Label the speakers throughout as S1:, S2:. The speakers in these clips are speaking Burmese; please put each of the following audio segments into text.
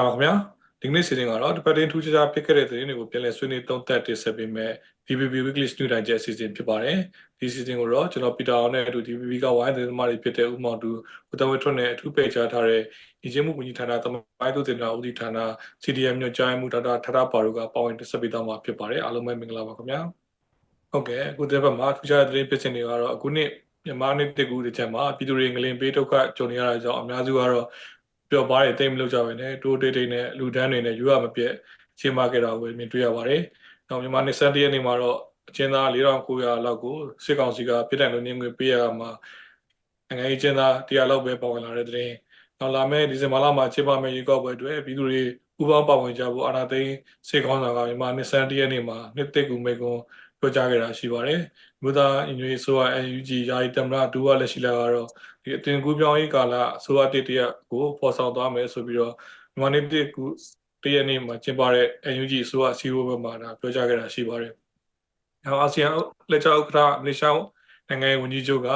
S1: မင်္ဂလာပါခင်ဗျာဒီကနေ့စီစဉ်ကတော့ဒီပတ်တင်ထူးခြားခြားဖြစ်ခဲ့တဲ့သတင်းတွေကိုပြန်လည်ဆွေးနွေးသုံးသပ်တင်ဆက်ပေးမယ် DBB Weekly News တိုင်းကျအစီအစဉ်ဖြစ်ပါတယ်ဒီစီစဉ်ကိုတော့ကျွန်တော်ပီတာအောင်နဲ့အတူ DBB ကဝိုင်းသတင်းသမားတွေဖြစ်တဲ့ဦးမောင်တူဦးတဝဲထွန်းနဲ့အထူးပေချာထားတဲ့ဒီချင်းမှုဝန်ကြီးဌာနသမိုင်းသူတင်တာဦးစီးဌာန CDM ညွှန်ကြားမှုဒေါက်တာထထပါတို့ကပါဝင်တင်ဆက်ပေးသွားမှာဖြစ်ပါတယ်အားလုံးပဲမင်္ဂလာပါခင်ဗျာဟုတ်ကဲ့အခုဒီဘက်မှာထူးခြားတဲ့သတင်းဖြစ်စဉ်တွေကတော့အခုနှစ်မြန်မာနှစ်တကူတစ်ချက်မှာပြည်သူတွေငလင်ပေးဒုက္ခကြုံနေရတာကြောင့်အများစုကတော့ ပျော်ပါးတွေတိတ်မလို့ကြပါနဲ့တိုးတိတ်တိတ်နဲ့လူဒန်းတွေနဲ့ယူရမပြည့်ရှင်းမခဲ့တာကိုမြင်တွေ့ရပါတယ်။နောက်မြန်မာနှစ်ဆန်းတရက်နေ့မှာတော့အချင်းသား4900လောက်ကိုစစ်ကောင်စီကပြည်တိုင်လူငင်းငွေပေးရမှာနိုင်ငံရေးချင်းသားတရားလောက်ပဲပါဝင်လာတဲ့တဲ့ရင်နောက်လာမယ့်ဒီဇင်ဘာလမှာချစ်ပါမယ့်ရေကောက်ပွဲအတွက်ပြည်သူတွေဥပပေါင်းပါဝင်ကြဖို့အာဏာသိမ်းစစ်ကောင်ဆောင်ကမြန်မာနှစ်ဆန်းတရက်နေ့မှာနှစ်သက်ကူမိကုံ ပြောကြားခဲ့တာရှိပါတယ်။မြို့သားအင်ဂျီဆိုရ UNG ယာယီတမရဒူဝါလက်ရှိလာကတော့ဒီအတင်ကူပြောင်းရေးကာလအစိုးရတတရက်ကိုပေါ်ဆောင်သွားမယ်ဆိုပြီးတော့မြန်မာနေ့တကူတရက်နေ့မှာကျင်းပတဲ့ UNG အစိုးရအစည်းအဝေးမှာဒါပြောကြားခဲ့တာရှိပါတယ်။နောက်အာဆီယံလက်ချောက်ဥက္ကဋ္ဌမလေးရှားနိုင်ငံရဲ့ဝန်ကြီးချုပ်က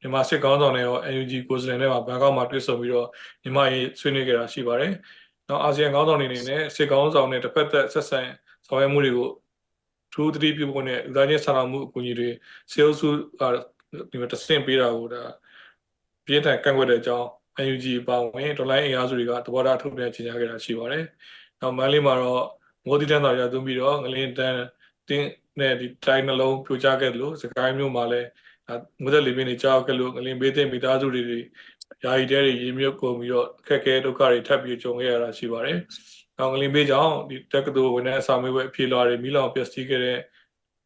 S1: မြန်မာစစ်ကောင်းဆောင်တွေရော UNG ကိုယ်စားလှယ်တွေမှာဘန်ကောက်မှာတွေ့ဆုံပြီးတော့မြန်မာရေးဆွေးနွေးခဲ့တာရှိပါတယ်။နောက်အာဆီယံကောင်းဆောင်တွေအနေနဲ့စစ်ကောင်းဆောင်တွေတစ်ဖက်သက်ဆက်ဆံဆောင်ရွက်မှုတွေကိုထူး သတိပြုဖို့နဲ့ဥဒါချင်းဆောင်မှုအကူအညီတွေစေအုပ်စုဒီမှာတဆင့်ပေးတာကိုဒါပြင်းထန်ကန့်ကွက်တဲ့အကြောင်း UNG ပါဝင်ဒေါ်လာအင်အားစုတွေကသဘောထားထုတ်ပြန်ကြေညာခဲ့တာရှိပါတယ်။နောက်မန်းလေးမှာတော့မိုးတိတန်းတော်ရသွင်းပြီးတော့ငလင်းတန်းတင်းနဲ့ဒီတိုင်းနှလုံးပြိုကျခဲ့တယ်လို့စကိုင်းမျိုးမှာလည်းမွတ်သက်လေးပင်တွေကြောက်ခဲ့လို့ငလင်းဘေးသိမိသားစုတွေယာယီတဲတွေရေမြုပ်ကုန်ပြီးတော့ခက်ခဲဒုက္ခတွေထပ်ပြီးကြုံခဲ့ရတာရှိပါတယ်။ နောက်ငလင်းဘေးကြောင့်ဒီတက္ကသိုလ်ဝင်တဲ့အစာမေးပွဲအဖြေလွှာတွေမိလောင်ပျက်စီးခဲ့တဲ့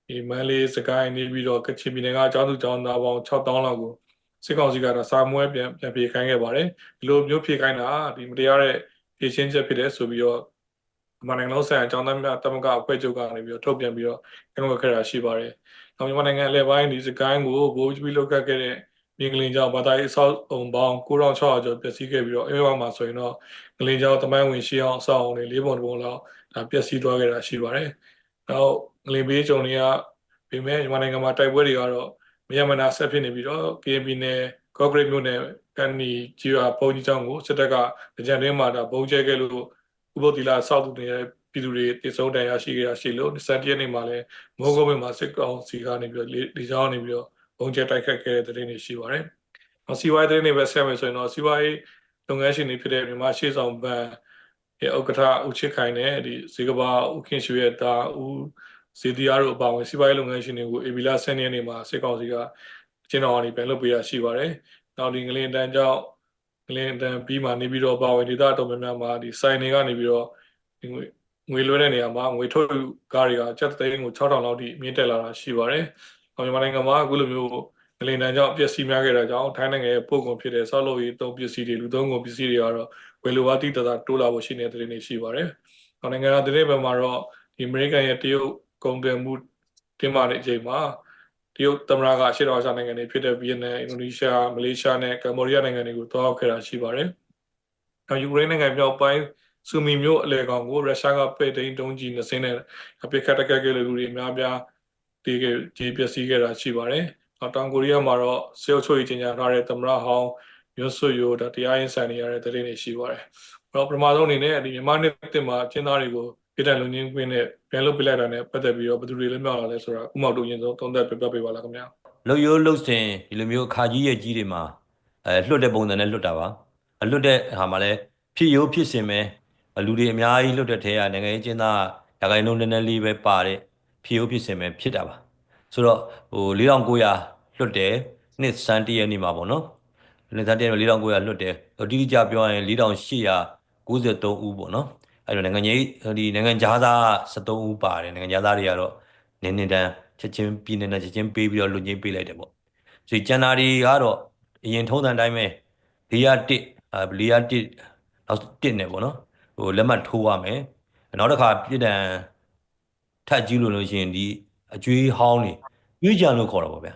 S1: ဒီမန်းလေးစကိုင်းနေပြီးတော့ကချင်ပြည်နယ်ကအကြောင်းသူကျောင်းသားပေါင်း6000လောက်ကိုစစ်ကောင်စီကတော့စာမွဲပြန်ပြန်ပြေခိုင်းခဲ့ပါတယ်ဒီလိုမျိုးပြေခိုင်းတာဒီမတရားတဲ့ဖြည့်ချင်းချက်ဖြစ်တဲ့ဆိုပြီးတော့မနိုင်ငံလုံးဆိုင်ရာအကြောင်းသားများတမကအဖွဲ့ချုပ်ကနေပြီးတော့ထုတ်ပြန်ပြီးတော့ကန့်ကွက်ခဲ့တာရှိပါတယ်။နောက်မြန်မာနိုင်ငံအလဲပိုင်းဒီစကိုင်းကိုဘိုးကြီးလောက်ခဲ့တဲ့မြင်းကလင်ကျောင်းဘာသာရေးအဆောက်အုံပေါင်း9600ကျော်ပျက်စီးခဲ့ပြီးတော့အဲဘက်မှာဆိုရင်တော့ ကလင်ကျောင်းတမိုင်းဝင်ရှေးအောင်အဆောက်အုံတွေ၄ပုံတစ်ပုံလောက်ဒါပျက်စီးသွားခဲ့တာရှိပါတယ်။နောက်ကလင်ဘေးကျုံတွေကပြင်းမဲ့မြန်မာနိုင်ငံမှာတိုက်ပွဲတွေကတော့မရမနာဆက်ဖြစ်နေပြီးတော့ KNP နဲ့ကော့ဂရိတ်မြို့နယ်ကန်နီဂျီယာပုံကြီးကျောင်းကိုစစ်တပ်ကကြံတွင်းမှာဒါပုံကျဲခဲ့လို့ဥပဒေလာစောက်သူနေတဲ့ပြည်သူတွေတည်ဆုံးတန်ရရှိခဲ့တာရှိလို့စံတရက်နေ့မှာလည်းမိုးကုတ်မြို့မှာစစ်ကောင်စီကနေပြီးတော့ဒီကျောင်းနေပြီးတော့ပုံကျဲတိုက်ခတ်ခဲ့တဲ့တဲ့တွေရှိပါတယ်။နောက်စီဝိုင်းတဲ့နေပဲဆက်မယ်ဆိုရင်တော့စီဝိုင်း လုပ်ငန်းရှင်တွေဖြစ်တဲ့မြန်မာရှေ့ဆောင်ဘဏ်ရဲ့ဥက္ကဋ္ဌဦးချစ်ခိုင်နဲ့ဒီဇေကဘာဦးခင်ရွှေရဲ့တာဦးဇေတီယာတို့အပါအဝင်စီးပွားရေးလုပ်ငန်းရှင်တွေကိုအေဘီလာဆယ်နှစ်နေ့မှာစစ်ကောင်စီကကျင်းတော်အနေပြန်လုပ်ပေးရရှိပါတယ်။နောက်ဒီငလင်တန်းကြောင့်ငလင်တန်းပြီးမှနေပြီးတော့ပါဝင်ဒေသတော်များများမှာဒီစိုင်တွေကနေပြီးတော့ဒီငွေငွေလွှဲတဲ့နေရာမှာငွေထုတ်ကားတွေကကျပ်သိန်းကို6000လောက်ထိမြင့်တက်လာတာရှိပါတယ်။မြန်မာနိုင်ငံမှာအခုလိုမျိုး ငလင်တန်းကြောင့်ပျက်စီးများခဲ့တာကြောင့်ထိုင်းနိုင်ငံရဲ့ပို့ကုန်ဖြစ်တဲ့ဆောက်လုပ်ရေးသုံးပစ္စည်းတွေလူသုံးကုန်ပစ္စည်းတွေကတော့ဝယ်လိုအားတိတသာတိုးလာဖို့ရှိနေတဲ့တဲ့နေရှိပါတယ်။နိုင်ငံကတဲ့ဘက်မှာတော့ဒီအမေရိကန်ရဲ့တရုတ်ကုန်သွယ်မှုတင်မာတဲ့အချိန်မှာတရုတ်သမ္မတကအရှေ့တောင်အာရှနိုင်ငံတွေဖြစ်တဲ့ဗီယက်နမ်အင်ဒိုနီးရှားမလေးရှားနဲ့ကမ္ဘောဒီးယားနိုင်ငံတွေကိုတွားရောက်ခဲ့တာရှိပါတယ်။နောက်ယူကရိန်းနိုင်ငံမြောက်ပိုင်းဆူမီမြို့အလဲကောင်ကိုရုရှားကပဲ့တိန်တုံးကြီး20နဲ့အပိတ်ခတ်တက်ခဲ့တဲ့လူတွေအများပြားတီးခဲ့ကြီးပျက်စီးခဲ့တာရှိပါတယ်။နောက် တောင်ကိုရီးယားမှာတော့စေအုပ်ချုပ်ရေးကြီးညာထားတဲ့သမ္မတဟောင်းမြို့ဆွယိုဒါတရားရင်ဆိုင်နေရတဲ့တရင်တွေရှိပါတယ်။အဲ့တော့ပထမဆုံးအနေနဲ့ဒီမြန်မာနှစ်တင်မှာကျင်းသားတွေကိုပြည်တိုင်လုံငင်းကွင်းနဲ့ပြန်လုပ်ပြလိုက်တာနဲ့ပတ်သက်ပြီးတော့ဘယ်သူတွေလဲမြောက်လာလဲဆိုတာဥမောက်တို့ရင်ဆုံးသုံးသပ်ပြပြပေးပါလားခင်ဗျာ
S2: လှုပ်ရိုးလှုပ်စင်ဒီလိုမျိုးခါကြီးရဲ့ကြီးတွေမှာအဲလွတ်တဲ့ပုံစံနဲ့လွတ်တာပါအလွတ်တဲ့ဟာမှာလဲဖြစ်ရိုးဖြစ်စင်ပဲလူတွေအများကြီးလွတ်တဲ့ထဲကနိုင်ငံရေးကျင်းသားရာဂိုင်နှုန်းနည်းနည်းလေးပဲပါတဲ့ဖြစ်ရိုးဖြစ်စင်ပဲဖြစ်တာပါ ဆိုတော့ဟို4900လွတ်တယ်နှစ်စန်းတရက်နေမှာပေါ့နော်နှစ်စန်းတရက်4900လွတ်တယ်တိတိကျပြောရင်4893ဦးပေါ့နော်အဲ့တော့နိုင်ငံကြီးဒီနိုင်ငံသားသား73ဦးပါတယ်နိုင်ငံသားတွေကတော့နင်းနေတန်းချက်ချင်းပြည်နယ်နဲ့ချက်ချင်းပေးပြီးတော့လူငင်းပေးလိုက်တယ်ပေါ့ဆိုကျန်တာတွေကတော့အရင်ထုံးစံတိုင်းပဲ၄ရ1အဲ၄ရ1နောက်1နဲ့ပေါ့နော်ဟိုလက်မှတ်ထိုးရမယ်နောက်တစ်ခါပြည်တံထပ်ကြီးလို့လို့ရှိရင်ဒီ အကျွေးဟောင်းနေကျွေးကြံလို့ခေါ်တာပေါ့ဗျာ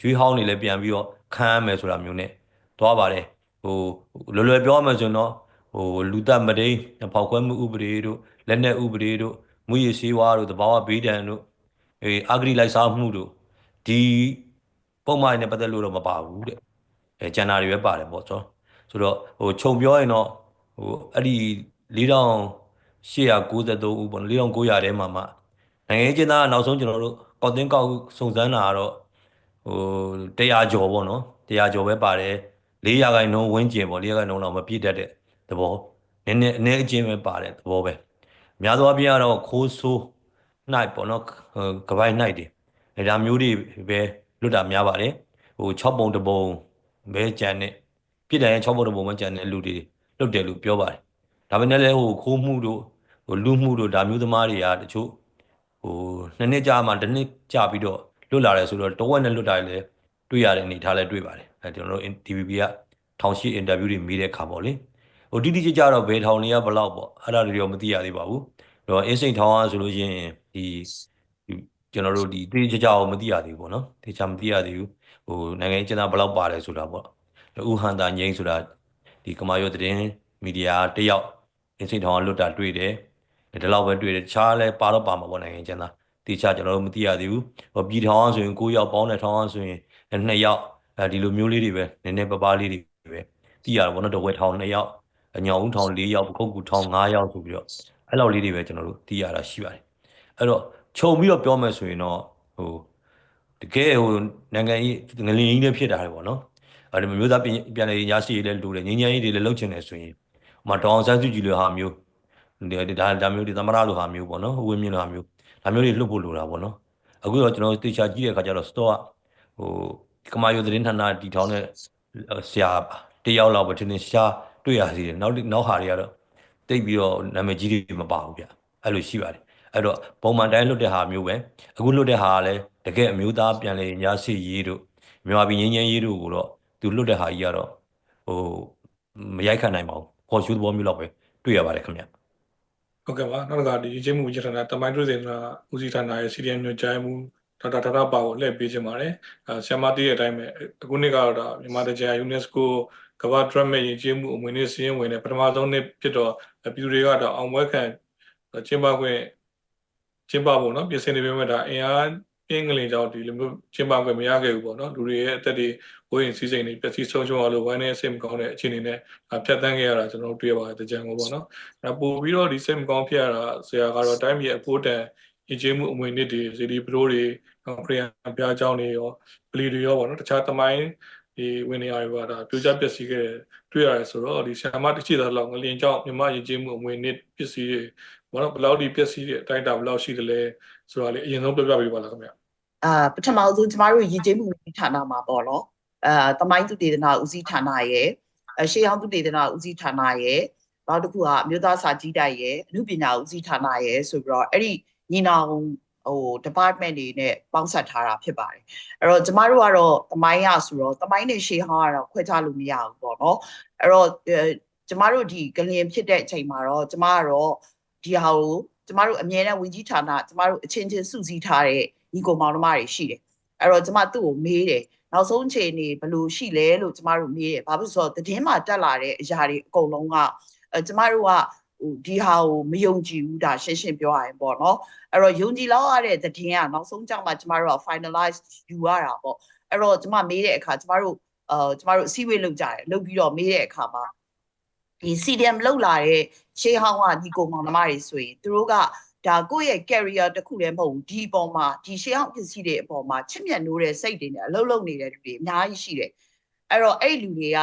S2: ကျွေးဟောင်းနေလည်းပြန်ပြီးတော့ခမ်းရမယ်ဆိုတာမျိုးနဲ့သွားပါတယ်ဟိုလွယ်လွယ်ပြောရမယ်ဆိုရင်တော့ဟိုလူသက်မတိန်ဖောက်ခွဲမှုဥပဒေတို့လက်နက်ဥပဒေတို့မူရည်စည်းဝါးတို့တဘာဝဘေးဒဏ်တို့အေးအဂရိလိုက်စားမှုတို့ဒီပုံမှန်နဲ့ပတ်သက်လို့တော့မပါဘူးတဲ့အဲကျန်တာတွေပဲပါတယ်ပေါ့ဆိုဆိုတော့ဟိုခြုံပြောရင်တော့ဟိုအဲ့ဒီ4893ဦးပေါ့နော်4900ထဲမှာမှ နိုင်ငံရေးကျင်းသားကနောက်ဆုံးကျွန်တော်တို့ကောက်တင်ကောက်စုံစမ်းတာကတော့ဟို100ကျော်ပေါ့နော်100ကျော်ပဲပါတယ်400ခိုင်နှုန်းဝန်းကျင်ပေါ့400ခိုင်နှုန်းတော့မပြည့်တတ်တဲ့သဘောနည်းနည်းအနည်းအကျဉ်းပဲပါတယ်သဘောပဲအများသောအားဖြင့်ကတော့ခိုးဆိုး night ပေါ့နော်ကပိုင် night တွေအဲဒါမျိုးတွေပဲလွတ်တာများပါတယ်ဟို6ပုံတပုံပဲကြံတဲ့ပြည်တိုင်ရဲ့6ပုံတပုံပဲကြံတဲ့လူတွေလွတ်တယ်လို့ပြောပါတယ်ဒါပေမဲ့လည်းဟိုခိုးမှုတို့ဟိုလူမှုတို့ဒါမျိုးသမားတွေကတချို့ ဟိုနှစ်နှစ်ကြာမှတစ်နှစ်ကြာပြီးတော့လွတ်လာတယ်ဆိုတော့တဝက်နဲ့လွတ်တာလည်းတွေ့ရတဲ့အနေထားလည်းတွေ့ပါတယ်အဲကျွန်တော်တို့ TVB ကထောင်ရှိအင်တာဗျူးတွေမိတဲ့ခါပေါ့လေဟိုတိတိကျကျတော့ဘယ်ထောင်လေးကဘလောက်ပေါ့အဲ့ဒါတွေတော့မသိရသေးပါဘူးတော့အင်းစိန်ထောင်အားဆိုလို့ရှိရင်ဒီကျွန်တော်တို့ဒီတေးကြကြအောင်မသိရသေးဘူးပေါ့နော်တေချာမသိရသေးဘူးဟိုနိုင်ငံရေးကျင်းသားဘလောက်ပါတယ်ဆိုတာပေါ့ဥဟန်တာငိမ့်ဆိုတာဒီကမာယောသတင်းမီဒီယာတယောက်အင်းစိန်ထောင်ကလွတ်တာတွေ့တယ် ဒီလောက်ပဲတွေ့တယ်တခြားလဲပါတော့ပါမှာပေါ့နိုင်ငံကျင်းသားတေချာကျွန်တော်တို့မသိရသေးဘူးဟိုပြည်ထောင်ဆိုရင်9ယောက်ပေါင်းတဲ့ထောင်အောင်ဆိုရင်2ယောက်အဲဒီလိုမျိုးလေးတွေပဲနည်းနည်းပပလေးတွေပဲသိရတာပေါ့နော်တဝက်ထောင်2ယောက်အညောင်ဦးထောင်4ယောက်ပခုတ်ကူထောင်5ယောက်ဆိုပြီးတော့အဲ့လောက်လေးတွေပဲကျွန်တော်တို့သိရတာရှိပါတယ်အဲ့တော့ခြုံပြီးတော့ပြောမယ်ဆိုရင်တော့ဟိုတကယ်ဟိုနိုင်ငံရေးငလင်ကြီးလည်းဖြစ်တာလေပေါ့နော်အဲ့ဒီမျိုးသားပြန်လေညာစီလည်းလူတယ်ငင်းငင်းကြီးတွေလည်းလှုပ်ချင်တယ်ဆိုရင်ဟိုမှာတောင်ဆန်းစုကြည်လိုဟာမျိုး ဒါဒါမျိုးဒီသမရလိုဟာမျိုးပေါ့နော်ဝင်းမြင့်လိုဟာမျိုးဒါမျိုးတွေလှုပ်ဖို့လိုတာပေါ့နော်အခုတော့ကျွန်တော်တေချာကြည့်တဲ့အခါကျတော့ store ဟိုကမာယိုသတင်းဌာနတီထောင်တဲ့ဆရာတယောက်လောက်ပဲထင်ထင်ရှားတွေ့ရစီတယ်နောက်နောက်ဟာတွေကတော့တိတ်ပြီးတော့နာမည်ကြီးတွေမပါဘူးဗျအဲ့လိုရှိပါတယ်အဲ့တော့ပုံမှန်တိုင်းလွတ်တဲ့ဟာမျိုးပဲအခုလွတ်တဲ့ဟာကလည်းတကယ်အမျိုးသားပြန်လေညာစီရေးတို့မြန်မာပြည်ငင်းငင်းရေးတို့ကိုတော့သူလွတ်တဲ့ဟာကြီးကတော့ဟိုမရိုက်ခတ်နိုင်ပါဘူးခေါ်ရှုသဘောမျိုးလောက်ပဲတွေ့ရပါတယ်ခင်ဗျ
S1: ဟုတ်ကဲ့ပါနောက်ကဒီချင်းမှုကြီးဌာနတမိုင်းတွေ့စင်ကဦးစီးဌာနရဲ့ CDM ညွှန်ကြားမှုဒေါက်တာဒါတာပါကိုလှည့်ပေးခြင်းပါတယ်အဲဆ iam တီးတဲ့အတိုင်းပဲအခုနှစ်ကတော့ဒါမြန်မာတကြ UNESCO ကမ္ဘာဒရတ်မဲ့ရင်ကျေးမှုအမွေအနှစ်စည်းရင်းဝင်တဲ့ပထမဆုံးနှစ်ဖြစ်တော့ပြည်သူတွေကတော့အောင်ပွဲခံကျင်းပခွင့်ကျင်းပဖို့နော်ပြင်ဆင်နေပေမဲ့ဒါအင်အား ပြင်းကလေးကြောင့်ဒီလိုမျိုးကျင်းပခွင့်မရခဲ့ဘူးပေါ့နော်လူတွေရဲ့အသက်တွေဘိုးရင်စီးစိမ်တွေပျက်စီးဆုံးရှုံးအောင်လို့ဝိုင်းနေစိတ်မကောင်းတဲ့အခြေအနေနဲ့ဖြတ်တန်းခဲ့ရတာကျွန်တော်တို့တွေ့ရပါတယ်တကြံကိုပေါ့နော်အဲပို့ပြီးတော့ဒီစိတ်မကောင်းဖြစ်ရတာဆရာကတော့တိုင်းပြည်အဖို့တန်ရည်ကျေးမှုအမွေအနှစ်တွေစီဒီပရိုတွေခရီးယန်ပြားเจ้าတွေရောပလီတွေရောပေါ့နော်တခြားသမိုင်းဒီဝင်နေရာတွေကဒါပြိုကျပျက်စီးခဲ့တွေ့ရတယ်ဆိုတော့ဒီဆရာမတချိသားလောက်ငလျင်ကြောင့်မြမရည်ကျေးမှုအမွေအနှစ်ပစ္စည်းတွေဘာလို့ဘယ်လောက်ဒီပျက်စီးတဲ့အတိုင်းတာဘယ်လောက်ရှိတယ်လဲဆိုတာလေအရင်ဆုံးပြောပြပေးပါလားခင်ဗျ
S3: အာပထမဆုံးကျမတို့ရည်ကျေးမှုဦးစီးဌာနမှာပေါ့နော်အာတမိုင်းသူတေသနာဦးစီးဌာနရဲ့အရှေးဟောင်းသူတေသနာဦးစီးဌာနရဲ့နောက်တစ်ခုကအမျိုးသားစာကြည့်တိုက်ရဲ့အမှုပညာဦးစီးဌာနရဲ့ဆိုပြီးတော့အဲ့ဒီညီနောင်ဟို department တွေနဲ့ပေါင်းစပ်ထားတာဖြစ်ပါတယ်အဲ့တော့ကျမတို့ကတော့တမိုင်းရဆိုတော့တမိုင်းနဲ့ရှေးဟောင်းကတော့ခွဲခြားလို့မရဘူးပေါ့နော်အဲ့တော့ကျမတို့ဒီကလင်ဖြစ်တဲ့အချိန်မှာတော့ကျမကတော့ဒီဟာကိုကျမတို့အမြဲတမ်းဝင်ကြီးဌာနကျမတို့အချင်းချင်းစုစည်းထားတဲ့ ညီကိုမောင်နှမတွေရှိတယ်အဲ့တော့ကျမသူ့ကိုမေးတယ်နောက်ဆုံးချိန်နေဘယ်လိုရှိလဲလို့ကျမတို့မေးတယ်ဘာဖြစ်လို့ဆိုတော့သတင်းမှာတက်လာတဲ့အရာတွေအကုန်လုံးကအဲကျမတို့ကဟိုဒီဟာကိုမယုံကြည်ဘူးဒါရှင်းရှင်းပြောရရင်ပေါ့နော်အဲ့တော့ယုံကြည်လောက်ရတဲ့သတင်းကနောက်ဆုံးကြောင့်မှကျမတို့က finalize ယူရတာပေါ့အဲ့တော့ကျမမေးတဲ့အခါကျမတို့အာကျမတို့အစည်းအဝေးလုပ်ကြတယ်လုပ်ပြီးတော့မေးတဲ့အခါမှာဒီ CDM လောက်လာတဲ့ရှေးဟောင်းကဒီကိုမောင်နှမတွေဆိုရင်သူတို့က ဒါကိုယ့်ရဲ့ career တစ်ခုလည်းမဟုတ်ဘူးဒီအပေါ်မှာဒီရှေးဟောင်းပစ္စည်းတွေအပေါ်မှာချစ်မြတ်နိုးတဲ့စိတ်တွေနဲ့အလုပ်လုပ်နေတဲ့လူတွေအများကြီးရှိတယ်အဲ့တော့အဲ့လူတွေက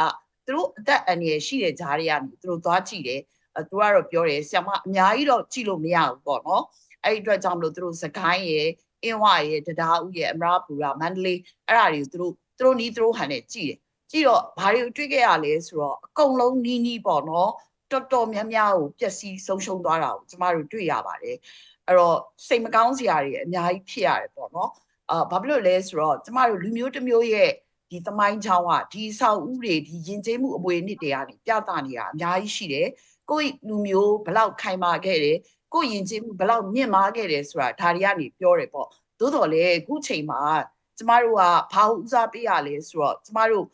S3: သူတို့အသက်အန္တရာယ်ရှိတဲ့ဂျားတွေကနေသူတို့သွားကြည့်တယ်အဲသူကတော့ပြောတယ်ဆရာမအများကြီးတော့ကြည့်လို့မရဘူးပေါ့နော်အဲ့ဒီအတွက်ကြောင့်မလို့သူတို့စကိုင်းရဲ့အင်းဝရဲ့တရားဦးရဲ့အမရပူရမန္တလေးအဲ့ဒါတွေကိုသူတို့သူတို့နီးသူတို့ဟန်နဲ့ကြည့်တယ်ကြည့်တော့ဘာတွေကိုတွေ့ခဲ့ရလဲဆိုတော့အကုန်လုံးနီးနီးပေါ့နော် တော်တော်များများကိုပျက်စီးဆုံးရှုံးသွားတာကိုကျမတို့တွေ့ရပါတယ်အဲ့တော့စိတ်မကောင်းစရာတွေအများကြီးဖြစ်ရတယ်ပေါ့နော်အာဘာဖြစ်လို့လဲဆိုတော့ကျမတို့လူမျိုးတစ်မျိုးရဲ့ဒီသမိုင်းချောင်းကဒီဆောက်ဦးတွေဒီရင်ကျေးမှုအမွေအနှစ်တွေကနေပြသနေတာအများကြီးရှိတယ်ကိုယ့်လူမျိုးဘလောက်ခိုင်မာခဲ့တယ်ကိုယ့်ရင်ကျေးမှုဘလောက်မြင့်မားခဲ့တယ်ဆိုတာဒါတွေကနေပြောတယ်ပေါ့သို့တော်လည်းအခုချိန်မှာကျမတို့ကဘာဦးစားပေးရလဲဆိုတော့ကျမတို့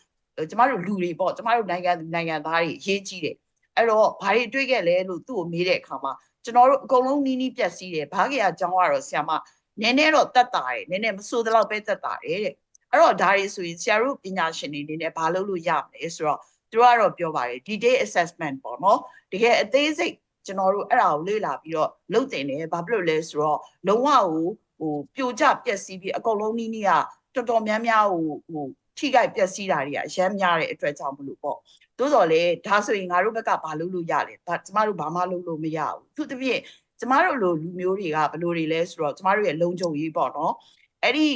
S3: ကျမတို့လူတွေပေါ့ကျမတို့နိုင်ငံသူနိုင်ငံသားတွေရေးကြီးတယ် အဲ့တော့ဘာတွေတွေ့ခဲ့လဲလို့သူ့ကိုမေးတဲ့အခါမှာကျွန်တော်တို့အကုန်လုံးနီးနီးပြက်စီးတယ်ဘာကြီးအကြောင်းကတော့ဆရာမနည်းနည်းတော့တက်တာတယ်နည်းနည်းမဆိုးသလောက်ပဲတက်တာတယ်တဲ့အဲ့တော့ဒါတွေဆိုရင်ဆရာတို့ပညာရှင်တွေအနေနဲ့ဘာလုပ်လို့ရမလဲဆိုတော့သူကတော့ပြောပါတယ် detail assessment ပေါ့နော်တကယ်အသေးစိတ်ကျွန်တော်တို့အဲ့ဒါကိုလေ့လာပြီးတော့လုပ်တင်တယ်ဘာဖြစ်လို့လဲဆိုတော့လုံးဝကိုဟိုပြိုကျပျက်စီးပြီးအကုန်လုံးနီးနီးကတော်တော်များများဟိုဟိုထိခိုက်ပျက်စီးတာတွေကအရမ်းများတဲ့အတွက်ကြောင့်မလို့ပေါ့ သို့တော်လေဒါဆိုရင်ငါတို့ဘက်ကဘာလုပ်လို့ရလဲဒါကျမတို့ဘာမှလုပ်လို့မရဘူးသူတစ်ပြည့်ကျမတို့လိုလူမျိုးတွေကဘယ်လိုတွေလဲဆိုတော့ကျမတို့ရဲ့လုံခြုံရေးပေါ့နော်အဲ့ဒီ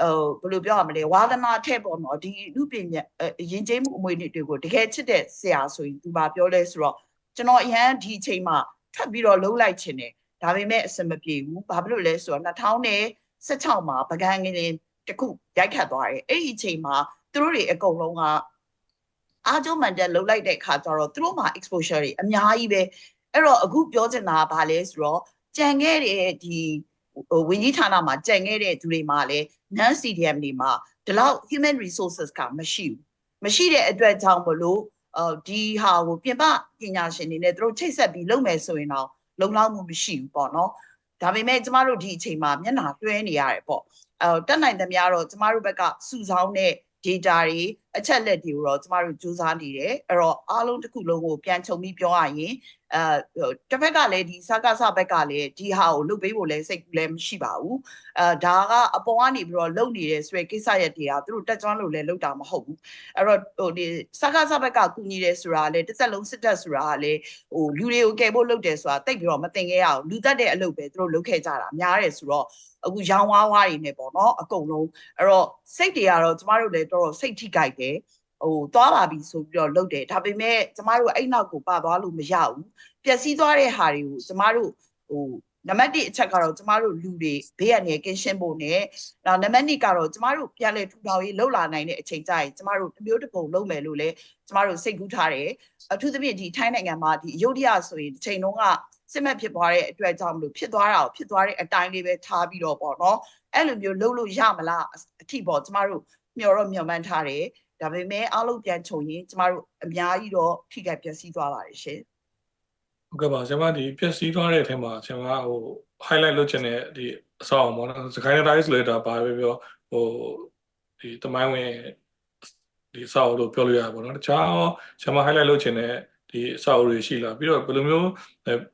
S3: ဟိုဘယ်လိုပြောရမလဲဝါသနာထက်ပေါ့နော်ဒီလူပညာအရင်ကျင်းမှုအမွေတွေကိုတကယ်ချစ်တဲ့ဆရာဆိုရင်သူဘာပြောလဲဆိုတော့ကျွန်တော်အရန်ဒီအချိန်မှာထွက်ပြီးတော့လှုပ်လိုက်ချင်တယ်ဒါပေမဲ့အဆင်မပြေဘူးဘာဖြစ်လို့လဲဆိုတော့2016မှာပကံငလင်တစ်ခုရိုက်ခတ်သွားတယ်အဲ့ဒီအချိန်မှာသူတို့တွေအကုန်လုံးက အားကျုံမှန်တက်လှုပ်လိုက်တဲ့ခါကျတော့သူတို့မှာ exposure တွေအများကြီးပဲအဲ့တော့အခုပြောချင်တာကဘာလဲဆိုတော့ကြံခဲ့တဲ့ဒီဟိုဝင်ကြီးဌာနမှာကြံခဲ့တဲ့သူတွေမှာလည်း non CDM တွေမှာဒီလောက် human resources ကမရှိဘူးမရှိတဲ့အတွက်ကြောင့်မလို့အော်ဒီဟာကိုပြင်ပပညာရှင်တွေနဲ့သူတို့ချိတ်ဆက်ပြီးလုပ်မယ်ဆိုရင်တော့လုံလောက်မှုမရှိဘူးပေါ့နော်ဒါပေမဲ့ကျမတို့ဒီအချိန်မှာမျက်နှာလွှဲနေရတယ်ပေါ့အဲတက်နိုင်သမျှတော့ကျမတို့ဘက်ကစုဆောင်းတဲ့ data တွေအချက်လက်တွေကိုတော့ကျမတို့စူးစမ်းနေတယ်အဲ့တော့အားလုံးတစ်ခုလုံးကိုပြန်ခြုံပြီးပြောရရင် အဲတစ်ဖက်ကလည်းဒီစကားစဘက်ကလည်းဒီဟာကိုလုပ်ပေးဖို့လည်းစိတ်ကူလည်းမရှိပါဘူးအဲဒါကအပေါ်ကနေပြီးတော့လုပ်နေတဲ့ဆိုရယ်ကိစ္စရက်တွေကသူတို့တက်ကြွလို့လည်းလုပ်တာမဟုတ်ဘူးအဲ့တော့ဟိုဒီစကားစဘက်ကကူညီတယ်ဆိုတာလည်းတစ်သက်လုံးစစ်တပ်ဆိုတာကလည်းဟိုလူတွေကိုကယ်ဖို့လုပ်တယ်ဆိုတာတိတ်ပြီးတော့မတင်ခဲ့ရအောင်လူတက်တဲ့အလုပ်ပဲသူတို့လုပ်ခဲ့ကြတာများတယ်ဆိုတော့အခုရောင်းဝါးဝါးတွေနဲ့ပေါ့နော်အကုန်လုံးအဲ့တော့စိတ်တွေကတော့ကျမတို့လည်းတော်တော်စိတ်ထိကြိုက်တယ် ဟိုသွားပါပြီဆိုပြီးတော့လုပ်တယ်ဒါပေမဲ့ကျမတို့အဲ့နောက်ကိုပါသွားလို့မရဘူးပျက်စီးသွားတဲ့ဟာတွေကိုကျမတို့ဟိုနံပါတ်1အချက်ကတော့ကျမတို့လူတွေဘေးရန်နေကင်းရှင်းဖို့နဲ့နောက်နံပါတ်2ကတော့ကျမတို့ပြန်လဲထူထောင်ရေးလှုပ်လာနိုင်တဲ့အချိန်ကျရင်ကျမတို့တစ်မျိုးတစ်ပုံလုပ်မယ်လို့လည်းကျမတို့စိတ်ကူးထားတယ်အထူးသဖြင့်ဒီထိုင်းနိုင်ငံမှာဒီအယုဒ္ဓယဆိုရင်တစ်ချိန်လုံးကစစ်မှတ်ဖြစ်သွားတဲ့အတွက်ကြောင့်မလို့ဖြစ်သွားတာကိုဖြစ်သွားတဲ့အတိုင်းလေးပဲထားပြီးတော့ပေါ့နော်အဲ့လိုမျိုးလုပ်လို့ရမလားအထီပေါ့ကျမတို့မျှော်တော့မျှော်မှန်းထားတယ် ဒါပေမဲ့အားလုံးပြန်ခြုံရင်ကျမတို့အများကြီးတော့ထိခိုက်ပျက်စီးသွားပါတယ်ရှင်
S1: ဟုတ်ကဲ့ပါဆရာမဒီပျက်စီးသွားတဲ့အထက်မှာဆရာမဟို highlight လုပ်ချင်တဲ့ဒီအဆောက်အအုံပေါ့နော်စကိုင်းတိုင်းဆိုလဲဒါဘာပဲပြောဟိုဒီတမိုင်းဝင်ဒီအဆောက်အအုံလို့ပြောလို့ရတယ်ပေါ့နော်တခြားဆရာမ highlight လုပ်ချင်တဲ့ဒီအဆောက်အအုံတွေရှိလာပြီးတော့ဘယ်လိုမျိုး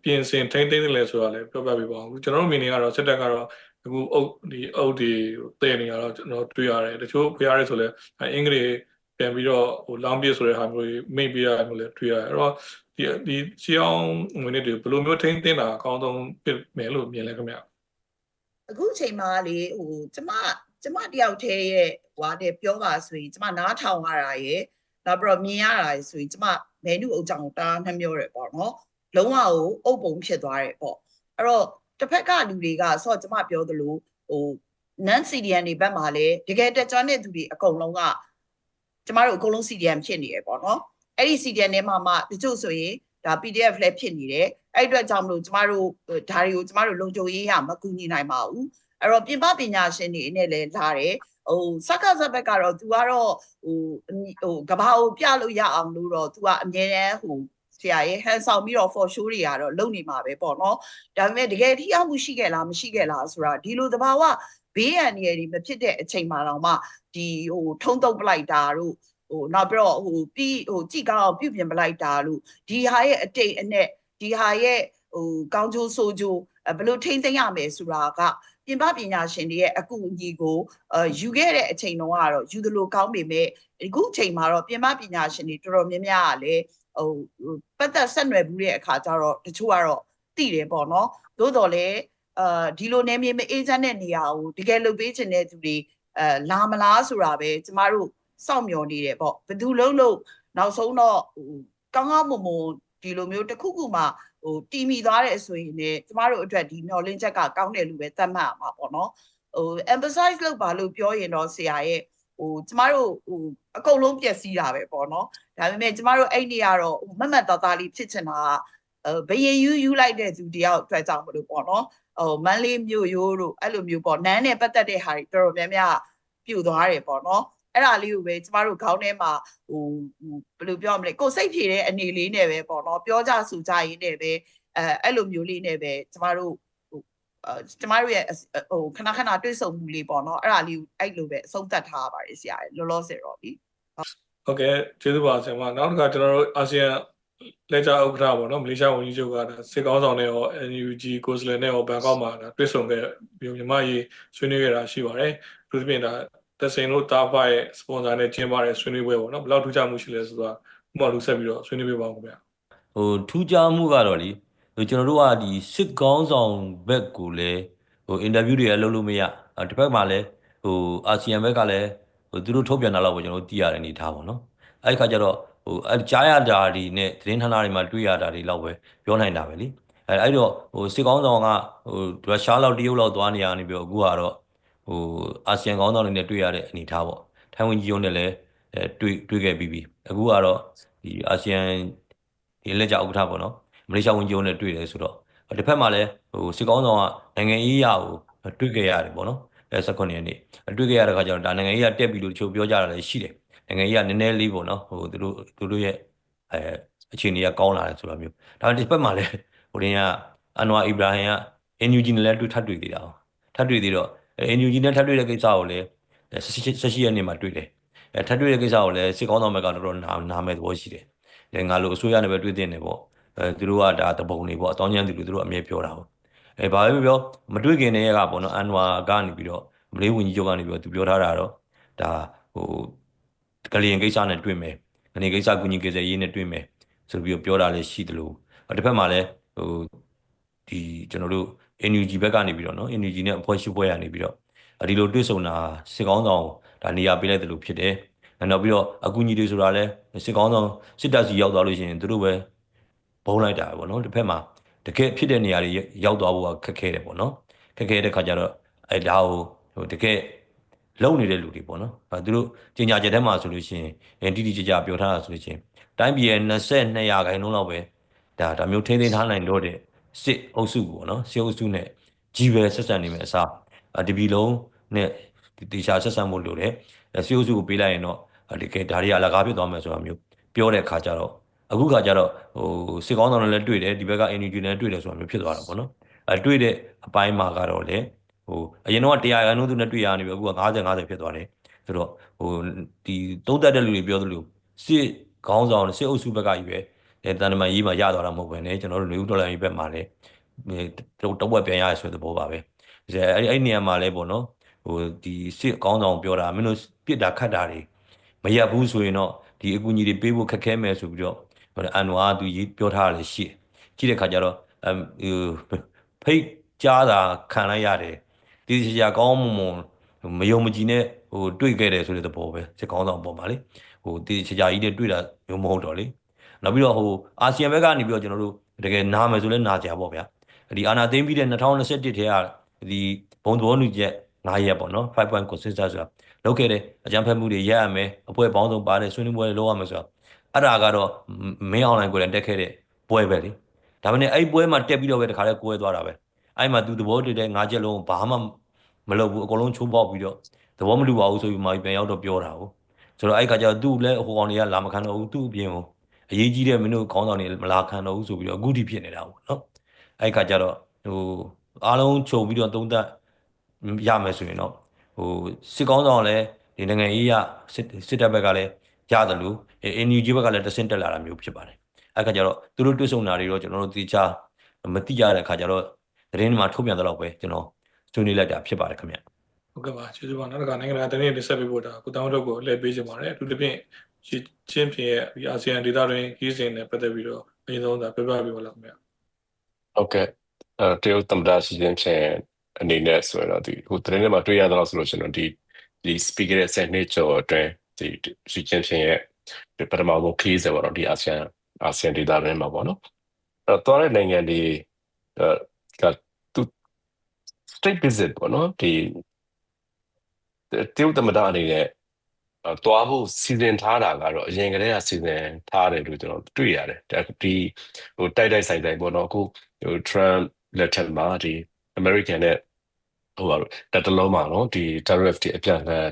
S1: ပြင်ဆင်ထိန်းသိမ်းတယ်လဲဆိုတာလည်းပြောပြပေးပါဦးကျွန်တော်တို့မြင်နေရတော့စစ်တပ်ကတော့အခုအုပ်ဒီအုပ်ဒီတည်နေရတော့ကျွန်တော်တွေ့ရတယ်တချို့ဖျားရဲဆိုလဲအင်္ဂလိပ် ပြန်ပြီးတော့ဟိုလောင်းပြဆိုတဲ့ဟာမျိုးတွေမိတ်ပြရတယ်မျိုးလည်းတွေ့ရတယ်အဲ့တော့ဒီဒီချီအောင်ငွေနဲ့တွေဘယ်လိုမျိုးထိန်းသိမ်းတာအကောင်းဆုံးဖြစ်မယ်လို့မြင်လဲခင်ဗျာ
S3: အခုချိန်မှာလေဟိုကျမကျမတယောက်တည်းရဲ့ဟွာတဲ့ပြောပါဆိုရင်ကျမနားထောင်ရတာရဲ့နောက်ပြီးတော့မြင်ရတာဆိုရင်ကျမမဲနုအုပ်ကြောင်တားနှမျောတယ်ပေါ့နော်လုံးဝကိုအုပ်ပုံဖြစ်သွားတယ်ပေါ့အဲ့တော့တစ်ဖက်ကလူတွေကဆော့ကျမပြောသလိုဟို non CDN တွေဘက်မှာလည်းတကယ်တက်ကြွတဲ့သူတွေအကုန်လုံးက ကျမတို့အကုန်လုံး CDN ဖြစ်နေရပေါ့နော်အဲ့ဒီ CDN ထဲမှာမှတချို့ဆိုရင်ဒါ PDF လည်းဖြစ်နေတယ်အဲ့အတွက်ကြောင့်မလို့ကျမတို့ဒါတွေကိုကျမတို့လုံခြုံရေးရမကူညီနိုင်ပါဘူးအဲ့တော့ပြင်ပပညာရှင်တွေနဲ့လည်းလာတယ်ဟိုစက္ကစဘက်ကတော့ तू ကတော့ဟိုဟိုကဘာကိုပြလို့ရအောင်လို့တော့ तू ကအမြဲတမ်းဟိုဆရာရဲ့ဟန်ဆောင်ပြီးတော့ for show တွေကတော့လုပ်နေမှာပဲပေါ့နော်ဒါပေမဲ့တကယ်ထိရောက်မှုရှိခဲ့လားမရှိခဲ့လားဆိုတာဒီလိုသဘာဝ ဘေးရန်နေရည်မဖြစ်တဲ့အချိန်မှတော့မှဒီဟိုထုံးတုပ်ပလိုက်တာတို့ဟိုနောက်ပြီးတော့ဟိုပြီးဟိုကြည်ကောင်းပြုတ်ပြင်ပလိုက်တာလို့ဒီဟာရဲ့အတိတ်အနဲ့ဒီဟာရဲ့ဟိုကောင်းကျိုးဆိုးကျိုးဘယ်လိုထိမ့်သိမ်းရမယ်ဆိုတာကပြင်ပပညာရှင်တွေရဲ့အကူအညီကိုအဲယူခဲ့တဲ့အချိန်တုန်းကတော့ယူသလိုကောင်းပေမဲ့အခုအချိန်မှာတော့ပြင်ပပညာရှင်တွေတော်တော်များများကလည်းဟိုပတ်သက်ဆက်နွယ်ဘူးတဲ့အခါကျတော့တချို့ကတော့သိတယ်ပေါ့နော်သို့တော်လည်း အာဒီလိုနေမြေမအေးချမ်းတဲ့နေရာကိုတကယ်လုပ်ပေးချင်တဲ့သူတွေအဲလာမလားဆိုတာပဲကျမတို့စောင့်မျှော်နေတယ်ပေါ့ဘယ်သူလုံးလို့နောက်ဆုံးတော့ဟိုကောင်းကောင်းမွန်မွန်ဒီလိုမျိုးတစ်ခုခုမှဟိုတီမီသွားတဲ့ဆိုရင်လည်းကျမတို့အတွက်ဒီမျောလင်းချက်ကကောင်းတယ်လို့ပဲသတ်မှတ်ရမှာပေါ့နော်ဟို emphasize လုပ်ပါလို့ပြောရင်တော့ဆရာရဲ့ဟိုကျမတို့ဟိုအကုန်လုံးပျက်စီးတာပဲပေါ့နော်ဒါပေမဲ့ကျမတို့အဲ့ဒီကတော့မတ်မတ်သားသားလေးဖြစ်ချင်တာကဘယင်ယူယူလိုက်တဲ့သူတယောက်အတွက်ကြောင့်မလို့ပေါ့နော် ဟိုမန်းလေးမြို့ရိုးတို့အဲ့လိုမျိုးပေါ့နန်းနဲ့ပတ်သက်တဲ့ဟာတွေတော်တော်များများပြူသွားတယ်ပေါ့နော်အဲ့ဒါလေးကိုပဲကျမတို့ခေါင်းထဲမှာဟိုဘယ်လိုပြောမလဲကိုယ်စိတ်ဖြည်တဲ့အနေလေးနဲ့ပဲပေါ့နော်ပြောကြဆိုကြရင်းနဲ့ပဲအဲအဲ့လိုမျိုးလေးနဲ့ပဲကျမတို့ဟိုအဲကျမတို့ရဲ့ဟိုခဏခဏတွေ့ဆုံမှုလေးပေါ့နော်အဲ့ဒါလေးအဲ့လိုပဲအဆုံးသတ်ထားပါတယ်ဆရာလောလောဆယ်တော့ဒီ
S1: ဟုတ်ကဲ့ကျေးဇူးပါဆရာမနောက်တစ်ခါကျွန်တော်တို့အာဆီယံ လက်ကြဥက္ကဋ္ဌပေါ့နော်မလေးရှားဝန်ကြီးချုပ်ကဒါစစ်ကောင်းဆောင်နဲ့ရော NUG ကိုယ်စားလှယ်နဲ့ရောဘန်ကောက်မှာဒါတွေ့ဆုံခဲ့ပြီးမြန်မာရေးဆွေးနွေးခဲ့တာရှိပါတယ်သူသဖြင့်ဒါသက်စိန်တို့တာဖာရဲ့စပွန်ဆာနဲ့ကျင်းပတဲ့ဆွေးနွေးပွဲပေါ့နော်ဘယ်လောက်ထူးခြားမှုရှိလဲဆိုတော့ဥပမာလူဆက်ပြီးတော့ဆွေးနွေးပေးပါဦးခင်ဗျာ
S2: ဟိုထူးခြားမှုကတော့လေဟိုကျွန်တော်တို့ကဒီစစ်ကောင်းဆောင်ဘက်ကိုလည်းဟိုအင်တာဗျူးတွေကလုပ်လို့မရအဲ့တစ်ဖက်မှာလည်းဟိုအာဆီယံဘက်ကလည်းဟိုသူတို့ထုတ်ပြန်တာတော့ကျွန်တော်တို့သိရတဲ့အနေထားပေါ့နော် အဲ့ဒီခါကျတော့ဟိုအဲ့ကြားရတာတွေနဲ့သတင်းဌာနတွေမှာတွေ့ရတာတွေလောက်ပဲပြောနိုင်တာပဲလीအဲ့အဲ့တော့ဟိုစစ်ကောင်းဆောင်ကဟိုရုရှားလောက်တရုတ်လောက်သွားနေရနေပြီးတော့အခုကတော့ဟိုအာဆီယံကောင်းဆောင်တွေနဲ့တွေ့ရတဲ့အနေထားပေါ့ထိုင်ဝမ်ကြီးရုံးနဲ့လည်းအဲတွေ့တွေ့ခဲ့ပြီးပြီအခုကတော့ဒီအာဆီယံဒီလက်ကြဥက္ကဋ္ဌပေါ့နော်မလေးရှားဝန်ကြီးရုံးနဲ့တွေ့တယ်ဆိုတော့တစ်ဖက်မှာလည်းဟိုစစ်ကောင်းဆောင်ကနိုင်ငံရေးရကိုတွေ့ခဲ့ရတယ်ပေါ့နော်အဲ18ရက်နေ့တွေ့ခဲ့ရတဲ့ခါကျတော့ဒါနိုင်ငံရေးရတက်ပြီလို့ချို့ပြောကြတာလည်းရှိတယ် နိုင်ငံရေးကနည်းနည်းလေးပေါ့နော်ဟိုသူတို့သူတို့ရဲ့အဲအခြေအနေကကောင်းလာတယ်ဆိုတာမျိုးဒါဒီဘက်မှာလည်းဟိုတင်ကအန်ဝါအီဘရာဟင်က NUG နဲ့လည်းတွေ့ထပ်တွေ့သေးတာထပ်တွေ့သေးတော့ NUG နဲ့ထပ်တွေ့တဲ့ကိစ္စကိုလည်း18ရက်နေ့မှာတွေ့တယ်အဲထပ်တွေ့တဲ့ကိစ္စကိုလည်းစစ်ကောင်းဆောင်ဘက်ကတော်တော်နာနာမဲ့သဘောရှိတယ်အဲငါလိုအစိုးရနဲ့ပဲတွေ့တဲ့နေပေါ့အဲသူတို့ကဒါတပုံနေပေါ့အတောင်းကျမ်းသူတို့သူတို့အမြဲပြောတာပေါ့အဲဘာပဲပြောမတွေ့ခင်တည်းကပေါ့နော်အန်ဝါကနေပြီးတော့မလေးဝင်ကြီးချုပ်ကနေပြီးတော့သူပြောထားတာတော့ဒါဟို ကလျင်ကိစ္စနဲ့တွေ့မယ်ကလျင်ကိစ္စကုညီကိစ္စရေးနဲ့တွေ့မယ်ဆိုပြီးတော့ပြောတာလည်းရှိတယ်လို့တစ်ဖက်မှာလည်းဟိုဒီကျွန်တော်တို့ NUG ဘက်ကနေပြီးတော့နော် NUG နဲ့အဖွဲ့ရှိပွဲရနေပြီးတော့ဒီလိုတွေ့ဆုံတာစစ်ကောင်းဆောင်ဒါနေရာပေးလိုက်တယ်လို့ဖြစ်တယ်နောက်ပြီးတော့အကူညီတွေဆိုတာလဲစစ်ကောင်းဆောင်စစ်တပ်စီရောက်သွားလို့ရှိရင်သူတို့ပဲဘုံလိုက်တာပေါ့နော်တစ်ဖက်မှာတကယ်ဖြစ်တဲ့နေရာတွေရောက်သွားဖို့ကခက်ခဲတယ်ပေါ့နော်ခက်ခဲတဲ့ခါကျတော့အဲဒါကိုဟိုတကယ် လုံနေတဲ့လူတွေပေါ့နော်အဲသူတို့ကြင်ညာချက်ထဲမှာဆိုလို့ရှိရင်တိတိကျကျပြောထားတာဆိုလို့ရှိရင်တိုင်းပြည်ရဲ့22ရာခိုင်နှုန်းလောက်ပဲဒါဒါမျိုးထိန်းသိမ်းထားနိုင်လို့တဲ့စစ်အုပ်စုပေါ့နော်စစ်အုပ်စုနဲ့ကြီးပဲဆက်ဆံနေမယ်အစားဒီပြည်လုံးနဲ့တေချာဆက်ဆံဖို့လိုတယ်စစ်အုပ်စုကိုပေးလိုက်ရင်တော့တကယ်ဒါတွေအလကားဖြစ်သွားမယ်ဆိုတာမျိုးပြောတဲ့ခါကျတော့အခုခါကျတော့ဟိုစစ်ကောင်းဆောင်တွေလည်းတွေ့တယ်ဒီဘက်က NUG လည်းတွေ့တယ်ဆိုတာမျိုးဖြစ်သွားတာပေါ့နော်အဲတွေ့တဲ့အပိုင်းမှာကတော့လေ ဟိုအရင်တော့100ရာခိုင်နှုန်းသူနဲ့တွေ့ရနေပြီအခုက90 50ဖြစ်သွားတယ်ဆိုတော့ဟိုဒီသုံးသက်တဲ့လူတွေပြောသလိုစစ်ခေါင်းဆောင်စစ်အုပ်စုဘက်ကကြီးပဲအဲတန်တမန်ရေးမှာရသွားတာမဟုတ်ဘဲねကျွန်တော်တို့လူဦးဒေါ်လာရေးဘက်မှာလည်းတဝက်ပြန်ရဆိုတဲ့သဘောပါပဲအဲအဲ့အဲ့နေရာမှာလည်းပေါ့နော်ဟိုဒီစစ်ခေါင်းဆောင်ပြောတာမင်းတို့ပြစ်တာခတ်တာတွေမရဘူးဆိုရင်တော့ဒီအကူအညီတွေပေးဖို့ခက်ခဲမယ်ဆိုပြီးတော့အန်ဝါသူရေးပြောထားတယ်ရှိကြည့်တဲ့ခါကျတော့အမ်ဖိတ်ကြားတာခံလိုက်ရတယ် ဒီစရာကောင်းမွန်မွန်မယုံမကြည်နဲ့ဟိုတွေ့ခဲ့တယ်ဆိုတဲ့သဘောပဲစစ်ကောင်းဆောင်ပေါ်မှာလေဟိုဒီစရာကြီးနဲ့တွေ့တာမျိုးမဟုတ်တော့လေနောက်ပြီးတော့ဟိုအာဆီယံဘက်ကနေပြီးတော့ကျွန်တော်တို့တကယ်နာမယ်ဆိုလဲနာကြပါဗျာဒီအာနာသိမ်းပြီးတဲ့2021ထဲကဒီဘုံသဘောတူချက်9ရက်ပေါ့နော်5 point consensus ဆိုတာလုပ်ခဲ့တယ်အကြံဖက်မှုတွေရက်ရမယ်အဖွဲ့ပေါင်းစုံပါတယ်ဆွေးနွေးပွဲတွေလုပ်ရမယ်ဆိုတာအဲ့ဒါကတော့မင်းအွန်လိုင်းကိုလည်းတက်ခဲ့တဲ့ပွဲပဲလေဒါပေမဲ့အဲ့ပွဲမှာတက်ပြီးတော့ပဲတခါလဲကိုယ်သွားတာပဲ အဲ့မှာသူသဘောတူတဲ့၅ချက်လုံးဘာမှမလုပ်ဘူးအကုန်လုံးချိုးပေါက်ပြီးတော့သဘောမတူပါဘူးဆိုပြီးမှပြန်ရောက်တော့ပြောတာဟုတ်ဆိုတော့အဲ့ခါကျတော့သူ့လည်းဟိုကောင်တွေကလာမခံတော့ဘူးသူ့အပြင်ကိုအရေးကြီးတဲ့မင်းတို့ခေါင်းဆောင်တွေမလာခံတော့ဘူးဆိုပြီးတော့အခုထိဖြစ်နေတာပေါ့နော်အဲ့ခါကျတော့ဟိုအားလုံးခြုံပြီးတော့သုံးသက်ရမယ်ဆိုရင်တော့ဟိုစစ်ကောင်းဆောင်လည်းဒီနိုင်ငံရေးရစစ်စစ်တပ်ဘက်ကလည်းရတယ်လို့ NUG ဘက်ကလည်းတဆင့်တက်လာတာမျိုးဖြစ်ပါတယ်အဲ့ခါကျတော့သူတို့တွေ့ဆုံတာတွေတော့ကျွန်တော်တို့သိချမသိကြတဲ့ခါကျတော့ သတင်းမှာထုတ်ပြန်တော့ပဲကျွန်တော်ဆွေးနွေးလိုက်တာဖြစ်ပါတယ်ခင်ဗျ
S1: ဟုတ်ကဲ့ပါကျေးဇူးပါနောက်တစ်ခါနိုင်ငံတကာတနည်းတင်ဆက်ပေးဖို့ဒါကုတောင်းတော့ကိုလှည့်ပေးချင်ပါတယ်အထူးသဖြင့်ချင်းဖြင့်ရဲ့ဒီအာဆီယံဒေသတွင်ကြီးစဉ်နဲ့ပတ်သက်ပြီးတော့အရင်ဆုံးဒါပြပြပေးပါလားခင်ဗျ
S4: ဟုတ်ကဲ့အဲတရုတ်သမ္မတစီစဉ်ဖြင့်အနေနဲ့ဆိုရင်တော့ဒီဟိုသတင်းထဲမှာတွေ့ရတော့ဆိုလို့ရှိရင်တော့ဒီဒီ speaker ရဲ့10နှစ်ကျော်အတွင်းဒီစီစဉ်ဖြင့်ရဲ့ဒီပထမဆုံးခီးစေပေါ့နော်ဒီအာဆီယံအာဆီယံဒေသတွင်းမှာပေါ့နော်အဲတော့တဲ့နိုင်ငံတွေအဲကသူ state visit ပေါ့နော်ဒီတရုတ်သမ္မတအနေနဲ့တွားဖို့စီစဉ်ထားတာကတော့အရင်ကတည်းကစီစဉ်ထားတယ်လို့ကျွန်တော်တွေ့ရတယ်ဒီဟိုတိုက်တိုက်ဆိုင်ဆိုင်ပေါ့နော်အခုဟို Trump လက်ထက်မှာဒီ American နဲ့ဟိုပါတော့တတလုံးမှာနော်ဒီ tariff တွေအပြန်အလှန်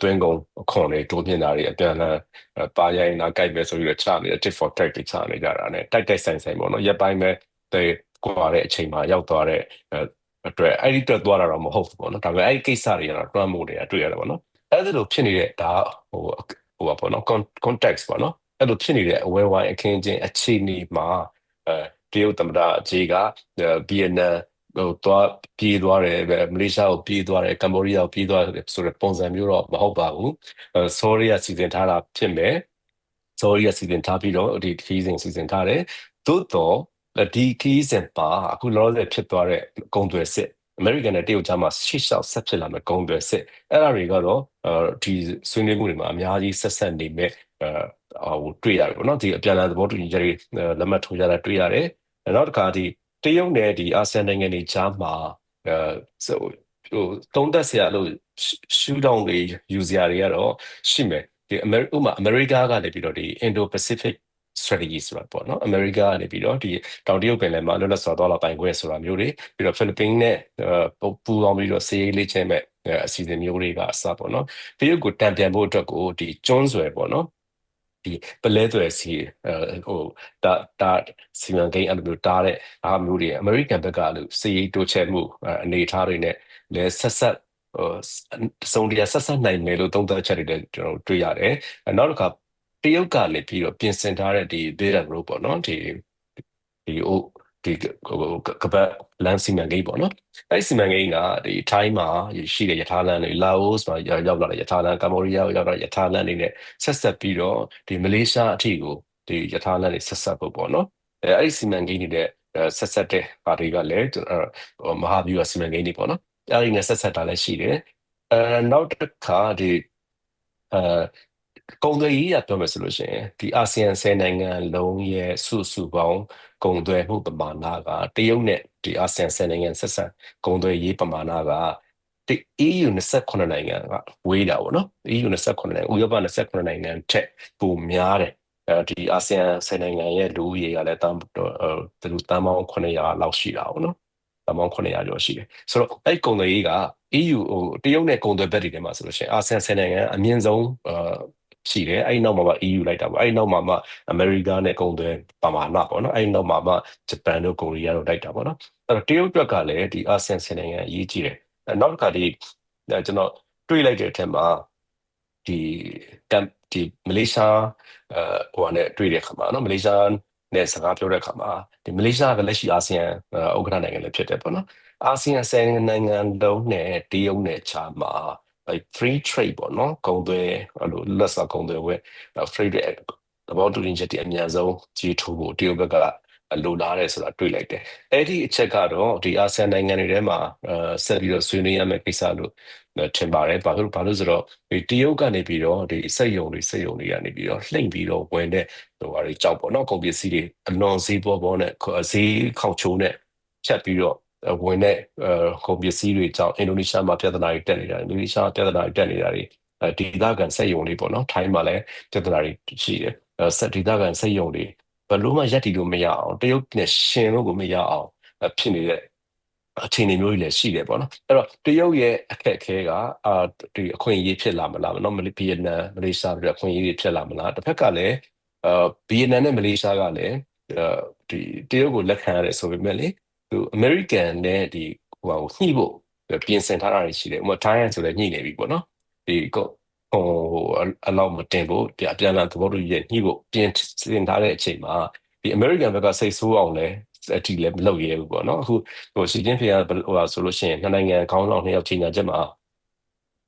S4: သွင်းကုန်အခွန်တွေတိုးမြင့်တာတွေအပြန်အလှန်ပါရိုင်းနာကြိုက်ပဲဆိုပြီးတော့ချနေတဲ့ tit for tat တွေချနေကြတာ ਨੇ တိုက်တိုက်ဆိုင်ဆိုင်ပေါ့နော်ရက်ပိုင်းပဲတဲ့ကွာတဲ့အချိန်မှာရောက်သွားတဲ့ အတွက်အဲ့ဒီအတွက်သွားတာတော့မဟုတ်ဘူးပေါ့နော်ဒါပေမဲ့အဲ့ဒီကိစ္စတွေကတော့တွန်းမို့နေတာတွေ့ရတယ်ပေါ့နော်အဲ့ဒါလိုဖြစ်နေတဲ့ဒါဟိုဟိုပါပေါ့နော် context ပေါ့နော်အဲ့လိုဖြစ်နေတဲ့အဝဲဝိုင်းအခင်းချင်းအခြေအနေမှာအဲတရုတ်သမ္မတဂျေကဗီယက်နမ်ဟိုတော့ပြေးသွားတယ်ပဲမလေးရှားကိုပြေးသွားတယ်ကမ္ဘောဒီးယားကိုပြေးသွားတယ်ဆိုတဲ့ပုံစံမျိုးတော့မဟုတ်ပါဘူးအဲဆော်ရီယာစီစဉ်ထားတာဖြစ်မယ်ဆော်ရီယာစီစဉ်ထားပြီးတော့ဒီခီးစဉ်စီစဉ်ထားတယ်သို့တော့ ဒီခီးစဉ်ပါအခုလောလောဆယ်ဖြစ်သွားတဲ့ဂုံသွယ်စစ်အမေရိကန်နဲ့တရုတ်ကြားမှာရှေ့လျှောက်ဆက်ဖြစ်လာမယ့်ဂုံသွယ်စစ်အဲ့ဒါတွေကတော့အဲဒီဆွေးနွေးမှုတွေမှာအများကြီးဆက်ဆက်နေမဲ့အဲဟိုတွေ့ရတယ်ပေါ့နော်ဒီအပြန်အလှန်သဘောတူညီချက်တွေလက်မှတ်ထိုးကြတာတွေ့ရတယ်နောက်တစ်ခါဒီတရုတ်နဲ့ဒီအာဆီယံနိုင်ငံတွေကြားမှာအဲဆိုဟိုတုံးသက်ဆရာလို့ရှူဒေါင်းတွေယူစရာတွေကတော့ရှိမယ်ဒီအမေဥမာအမေရိကကနေပြီးတော့ဒီ Indo-Pacific strategy ဆိုတာပေါ့နော်အမေရိကကနေပြီးတော့ဒီတောင်တရုတ်ပင်လယ်မှာလွတ်လပ်စွာသွားလာပိုင်ခွင့်ဆိုတာမျိုးတွေပြီးတော့ဖိလစ်ပိန်းနဲ့ပူးပေါင်းပြီးတော့စီးရေးလေ့ကျင့်မဲ့အစီအစဉ်မျိုးတွေကအစပေါ့နော်တရုတ်ကိုတံပြန်ဖို့အတွက်ကိုဒီကျွန်းဆွယ်ပေါ့နော်ဒီပလဲသွယ်စီဟိုတာတာစီမံကိန်းအဲ့လိုမျိုးတားတဲ့အားမျိုးတွေအမေရိကန်ဘက်ကလို့စီးရေးတိုးချဲ့မှုအနေအထားတွေနဲ့လဲဆက်ဆက်ဟိုစုံတရားဆက်ဆက်နိုင်မယ်လို့သုံးသပ်ချက်တွေလည်းကျွန်တော်တွေ့ရတယ်နောက်တစ်ခါ တရုတ်ကလည်းပြီးတော့ပြင်ဆင်ထားတဲ့ဒီ Belt and Road ပေါ့နော်ဒီဒီဟိုဒီကပတ်လမ်းစီမံကိန်းပေါ့နော်အဲ့စီမံကိန်းကဒီထိုင်းမှာရှိတဲ့ယထာလမ်းတွေလာအိုမှာရောက်လာတဲ့ယထာလမ်းကမ္ဘောဒီးယားရောက်လာတဲ့ယထာလမ်းတွေနဲ့ဆက်ဆက်ပြီးတော့ဒီမလေးရှားအထိကိုဒီယထာလမ်းတွေဆက်ဆက်ဖို့ပေါ့နော်အဲအဲ့ဒီစီမံကိန်းတွေနဲ့ဆက်ဆက်တဲ့ပါတီကလည်းမဟာဗျူဟာစီမံကိန်းတွေပေါ့နော်အဲ့ဒီနဲ့ဆက်ဆက်တာလည်းရှိတယ်အဲနောက်တစ်ခါဒီအဲ ကုန်သွယ်ရေးရပြောမယ်ဆိုလို့ရှိရင်ဒီအာဆီယံ10နိုင်ငံလုံးရဲ့စုစုပေါင်းကုန်သွယ်မှုပမာဏကတရုတ်နဲ့ဒီအာဆီယံ10နိုင်ငံဆက်ဆံကုန်သွယ်ရေးပမာဏကဒီ EU 28နိုင်ငံကဝေးတာပေါ့နော် EU 28နိုင်ငံဥရောပ28နိုင်ငံထက်ပိုများတယ်အဲဒီအာဆီယံ10နိုင်ငံရဲ့လူဦးရေကလည်းတန်းသူတို့တန်းပေါင်း900လောက်ရှိတာပေါ့နော်တန်းပေါင်း900ကျော်ရှိတယ်ဆိုတော့အဲ့ကုန်သွယ်ရေးက EU ဟိုတရုတ်နဲ့ကုန်သွယ်ဘက်တွေထဲမှာဆိုလို့ရှိရင်အာဆီယံ10နိုင်ငံအမြင့်ဆုံးအာ ရှိတယ်အဲ့ဒီနောက်မှာမှ EU လိုက်တာပေါ့အဲ့ဒီနောက်မှာမှအမေရိကနဲ့ကုန်သွယ်ပမာဏပေါ့နော်အဲ့ဒီနောက်မှာမှဂျပန်တို့ကိုရီးယားတို့လိုက်တာပေါ့နော်အဲ့တော့တရုတ်ဘက်ကလည်းဒီအာဆီယံ10နိုင်ငံအရေးကြီးတယ်နောက်တစ်ခါဒီကျွန်တော်တွေးလိုက်တဲ့အထက်မှာဒီဒီမလေးရှားအဲဟိုနဲ့တွေ့တဲ့ခါမှာနော်မလေးရှားနဲ့စကားပြောတဲ့ခါမှာဒီမလေးရှားကလက်ရှိအာဆီယံဥက္ကဋ္ဌနိုင်ငံလည်းဖြစ်တယ်ပေါ့နော်အာဆီယံဆယ်နိုင်ငံလုံးနဲ့တရုတ်နဲ့ချာမှာ အဲ free trade ပေါ့နော်ကုန်သွယ်အဲ့လိုလက်စားကုန်သွယ်ဝယ် free trade သဘောတူညီချက်တွေအများဆုံးကြီးထိုးဖို့တရုတ်ဘက်ကလိုလားတယ်ဆိုတာတွေ့လိုက်တယ်။အဲ့ဒီအချက်ကတော့ဒီအာဆီယံနိုင်ငံတွေထဲမှာဆက်ပြီးတော့ဆွေးနွေးရမယ့်ကိစ္စလို့ထင်ပါတယ်။ဘာလို့ဘာလို့ဆိုတော့ဒီတရုတ်ကနေပြီးတော့ဒီစက်ယုံတွေစက်ယုံတွေကနေပြီးတော့လှိမ့်ပြီးတော့ဝင်တဲ့ဟိုဟာတွေကြောက်ပေါ့နော်ကုန်ပစ္စည်းတွေအလွန်ဈေးပေါ်ပေါ်နဲ့ဈေးခေါက်ချိုးနဲ့ချက်ပြီးတော့ ဝင်တဲ့ကုန်ပစ္စည်းတွေကြောင့်အင်ဒိုနီးရှားမှာပြဿနာတွေတက်နေတာအင်ဒိုနီးရှားပြဿနာတွေတက်နေတာတွေဒေသခံစက်ယုံတွေပေါ့နော်ထိုင်းမှာလည်းပြဿနာတွေရှိတယ်။စက်ဒေသခံစက်ယုံတွေဘယ်လို့မှရက်တီလို့မရအောင်တရုတ်နဲ့ရှင်လို့ကိုမရအောင်ဖြစ်နေတဲ့အခြေအနေမျိုးတွေလည်းရှိတယ်ပေါ့နော်အဲ့တော့တရုတ်ရဲ့အခက်အခဲကအာဒီအခွင့်အရေးဖြစ်လာမလားနော်မလေးဗီယက်နမ်မလေးရှားတွေအခွင့်အရေးတွေဖြစ်လာမလားတစ်ဖက်ကလည်းအာဗီယက်နမ်နဲ့မလေးရှားကလည်းဒီတရုတ်ကိုလက်ခံရတယ်ဆိုပေမဲ့လေ သူအမေရိကန်နဲ့ဒီဟိုဟာကိုညှိဖို့ပြင်ဆင်ထားတာရှိတယ်ဥပမာထိုင်းရန်ဆိုလည်းညှိနေပြီပေါ့နော်ဒီဟိုအလောက်မတင်ဖို့ပြအပြန်လာသဘောတူရဲ့ညှိဖို့ပြင်ဆင်ထားတဲ့အချိန်မှာဒီ American ဘက်ကစိတ်ဆိုးအောင်လဲအတီလည်းမလုပ်ရဘူးပေါ့နော်အခုဟိုစီချင်းဖေကဟိုဆိုလို့ရှိရင်နှစ်နိုင်ငံခေါင်းဆောင်နှစ်ယောက်ချိန်ညာချက်မှာ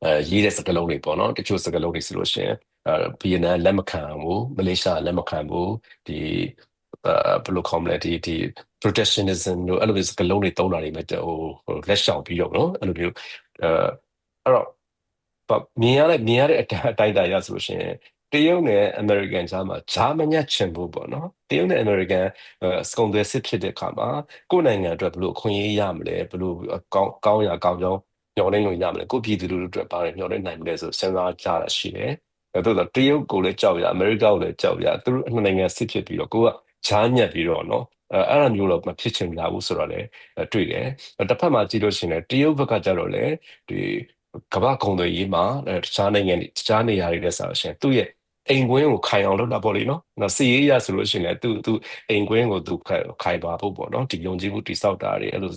S4: အဲရေးတဲ့စကားလုံးတွေပေါ့နော်တချို့စကားလုံးတွေဆိုလို့ရှိရင်အဲဗီယက်နမ်လက်မခံဘူးမလေးရှားလက်မခံဘူးဒီအဲ ဘယ်လိုခေါ်မလဲဒီဒီ protectionism တို့အဲ့လိုမျိုးစကားလုံးတွေသုံးတာတွေမဲ့ဟိုလက်ရှောင်ပြီးတော့နော်အဲ့လိုမျိုးအဲအဲ့တော့မြင်ရတဲ့မြင်ရတဲ့အတိုင်းအတာရဆိုလို့ရှိရင်တရုတ်နဲ့အမေရိကန်ကြားမှာဂျာမညက်ချင်ဖို့ပေါ့နော်တရုတ်နဲ့အမေရိကန်စကုံသွဲစစ်ဖြစ်တဲ့အခါမှာကိုယ်နိုင်ငံအတွက်ဘယ်လိုအခွင့်အရေးရမလဲဘယ်လိုကောင်းကောင်းရကောင်းကြောင်းညှော်လင်းလို့ရမလဲကိုပြည်သူလူထုအတွက်ပါတယ်ညှော်လင်းနိုင်မလဲဆိုစဉ်းစားကြတာရှိတယ်အဲဒါတော့တရုတ်ကိုလည်းကြောက်ရအမေရိကကိုလည်းကြောက်ရသူတို့နှစ်နိုင်ငံစစ်ဖြစ်ပြီးတော့ကိုက ဂျာညက်ပြီးတော့နော်အဲအဲ့လိုမျိုးတော့မဖြစ်ချင်ကြဘူးဆိုတော့လေတွေ့တယ်တစ်ဖက်မှာကြည့်လို့ရှိရင်တရုတ်ဘက်ကကြတော့လေဒီကမ္ဘာကုန်သွယ်ရေးမှာတခြားနိုင်ငံတခြားနေရာတွေနဲ့ဆိုရှင်သူ့ရဲ့အိမ်ကွင်းကိုခိုင်အောင်လုပ်တာပေါ့လေနော်။နော်စီရေးရဆိုလို့ရှိရင်လည်းသူသူအိမ်ကွင်းကိုသူခိုင်ပါဖို့ပေါ့နော်။ဒီယုံကြည်မှုတိစောက်တာတွေအဲ့လို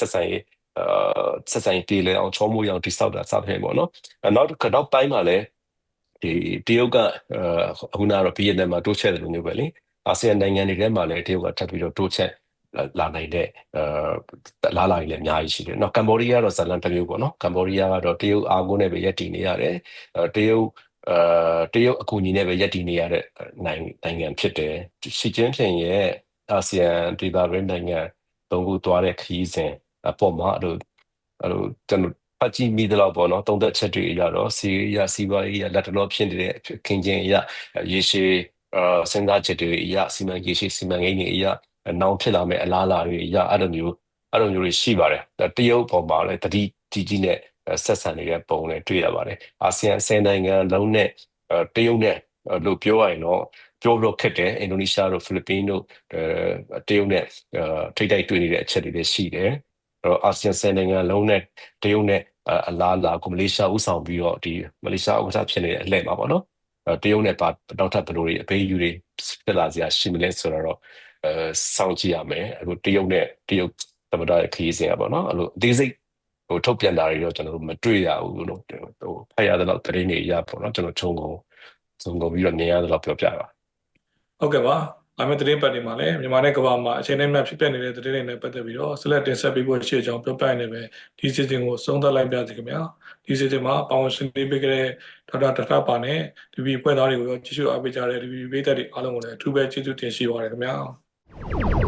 S4: ဆက်ဆံရေးအာဆက်ဆံရေးတည်လဲအောင်ချောမိုးအောင်တိစောက်တာစသဖြင့်ပေါ့နော်။နောက်နောက်ပိုင်းမှာလည်းဒီတရုတ်ကအဲအခုနကတော့ဗီယက်နမ်မှာတိုးချဲ့တယ်လို့မျိုးပဲလေ အာဆီယံနိုင်ငံတွေထဲမှာလည်းတရုတ်ကထပ်ပြီးတော့တိုးချဲ့လာလာနိုင်တဲ့အဲလာလာကြီးလည်းအများကြီးရှိတယ်။နော်ကမ္ဘောဒီးယားတော့ဇာတ်လမ်းတစ်မျိုးပေါ့နော်ကမ္ဘောဒီးယားကတော့တရုတ်အာကိုနဲ့ပဲရပ်တည်နေရတယ်။အဲတရုတ်အဲတရုတ်အကူအညီနဲ့ပဲရပ်တည်နေရတဲ့နိုင်ငံနိုင်ငံဖြစ်တယ်။ရှီကျင်းဖျင်ရဲ့အာဆီယံဒေသတွင်းနိုင်ငံသုံးခုသွားတဲ့ခရီးစဉ်အပေါ်မှာအဲ့လိုအဲ့လိုကျွန်တော်ဖတ်ကြည့်မိသလောက်ပေါ့နော်သုံးသက်ချက်တွေအရတော့စီးရစီးပွားရေးရလက်တလောဖြစ်နေတဲ့ခင်ချင်းအရရေရှည် အာစဉ်းစားချက်တွေအရစီမံရေရှည်စီမံကိန်းတွေအရနောင်ဖြစ်လာမယ့်အလားအလာတွေအရအဲ့လိုမျိုးအဲ့လိုမျိုးတွေရှိပါတယ်တရုတ်ပေါ်မှာလည်းတတိကြီးကြီးနဲ့ဆက်ဆံနေတဲ့ပုံနဲ့တွေ့ရပါတယ်အာဆီယံအစင်နိုင်ငံလုံးနဲ့တရုတ်နဲ့လို့ပြောရရင်တော့ပြောလို့ခက်တယ်အင်ဒိုနီးရှားတို့ဖိလစ်ပင်းတို့အဲတရုတ်နဲ့ထိတ်တိုက်တွေ့နေတဲ့အချက်တွေလည်းရှိတယ်အဲ့တော့အာဆီယံဆယ်နိုင်ငံလုံးနဲ့တရုတ်နဲ့အလားအလာကိုမလေးရှားဥဆောင်ပြီးတော့ဒီမလေးရှားဥက္ကဋ္ဌဖြစ်နေတဲ့အလှည့်မှာပေါ့နော် တရုတ်နဲ့ပါနောက်ထပ်ဘယ်လိုတွေအပေးယူတွေဖြစ်လာစရာရှိမလဲဆိုတော့အဲစောင့်ကြည့်ရမယ်အခုတရုတ်နဲ့တရုတ်သမ္မတရဲ့ခရီးစဉ်อ่ะပေါ့နော်အဲ့လိုအသေးစိတ်ဟိုထုတ်ပြန်တာတွေတော့ကျွန်တော်တို့မတွေ့ရဘူးလို့ဟိုဖတ်ရတဲ့လောက်သတင်းတွေရပေါ့နော်ကျွန်တော်ခြုံကုန်ခြုံကုန်ပြီးတော့မြင်ရတဲ့လောက်ပြောပြပါ
S1: ဟုတ်ကဲ့ပါ အမေသတင်းပတ်တွေမှာလည်းမြန်မာနဲ့ကမ္ဘာမှာအချိန်နဲ့မှဖြစ်ပျက်နေတဲ့သတင်းတွေနဲ့ပတ်သက်ပြီးတော့ဆက်လက်တင်ဆက်ပေးဖို့ရှိကြောင်းပြောပြနေပဲဒီစီစဉ်ကိုဆုံးသက်လိုက်ပါစီခင်ဗျာဒီစီစဉ်မှာပေါင်းဆွေးနွေးပေးကြတဲ့ဒေါက်တာတထပါနဲ့ဒီဘီဖွဲ့သားတွေကိုရောကြည့်ရှုအားပေးကြတဲ့ဒီဘီပေးသက်တွေအားလုံးကိုလည်းအထူးပဲကျေးဇူးတင်ရှိပါတယ်ခင်ဗျာ